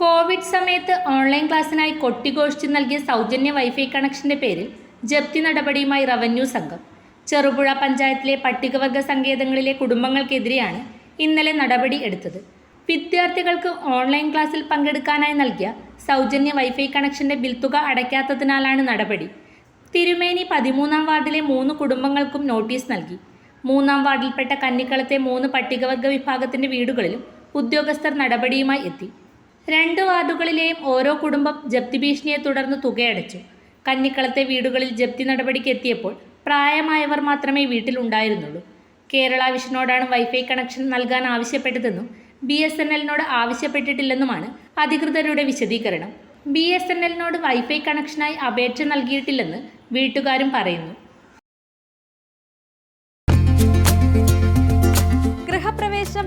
Covid സമയത്ത് online ക്ലാസ്സിനായി കൊട്ടിഘോഷിച്ച് നൽകിയ സൗജന്യ വൈഫൈ കണക്ഷന്റെ പേരിൽ ജപ്തി നടപടിയുമായി റവന്യൂ സംഘം. ചെറുപുഴ പഞ്ചായത്തിലെ പട്ടികവർഗ സങ്കേതങ്ങളിലെ കുടുംബങ്ങൾക്കെതിരെയാണ് ഇന്നലെ നടപടി എടുത്തത്. വിദ്യാർത്ഥികൾക്ക് ഓൺലൈൻ ക്ലാസ്സിൽ പങ്കെടുക്കാനായി നൽകിയ സൗജന്യ വൈഫൈ കണക്ഷന്റെ ബിൽ തുക അടയ്ക്കാത്തതിനാലാണ് നടപടി. തിരുമേനി പതിമൂന്നാം വാർഡിലെ മൂന്ന് കുടുംബങ്ങൾക്കും നോട്ടീസ് നൽകി. മൂന്നാം വാർഡിൽപ്പെട്ട കന്നിക്കളത്തെ മൂന്ന് പട്ടികവർഗ വിഭാഗത്തിന്റെ വീടുകളിലും ഉദ്യോഗസ്ഥർ നടപടിയുമായി എത്തി. രണ്ട് വാർഡുകളിലെയും ഓരോ കുടുംബം ജപ്തി ഭീഷണിയെ തുടർന്ന് തുകയടച്ചു. കന്നിക്കളത്തെ വീടുകളിൽ ജപ്തി നടപടിക്ക് എത്തിയപ്പോൾ പ്രായമായവർ മാത്രമേ വീട്ടിലുണ്ടായിരുന്നുള്ളൂ കേരള വിഷനോടാണ് വൈഫൈ കണക്ഷൻ നൽകാൻ ആവശ്യപ്പെട്ടതെന്നും ബി എസ് എൻ എല്ലിനോട് ആവശ്യപ്പെട്ടിട്ടില്ലെന്നുമാണ് അധികൃതരുടെ വിശദീകരണം. ബി എസ് എൻ എല്ലിനോട് വൈഫൈ കണക്ഷനായി അപേക്ഷ നൽകിയിട്ടില്ലെന്ന് വീട്ടുകാരും പറയുന്നു.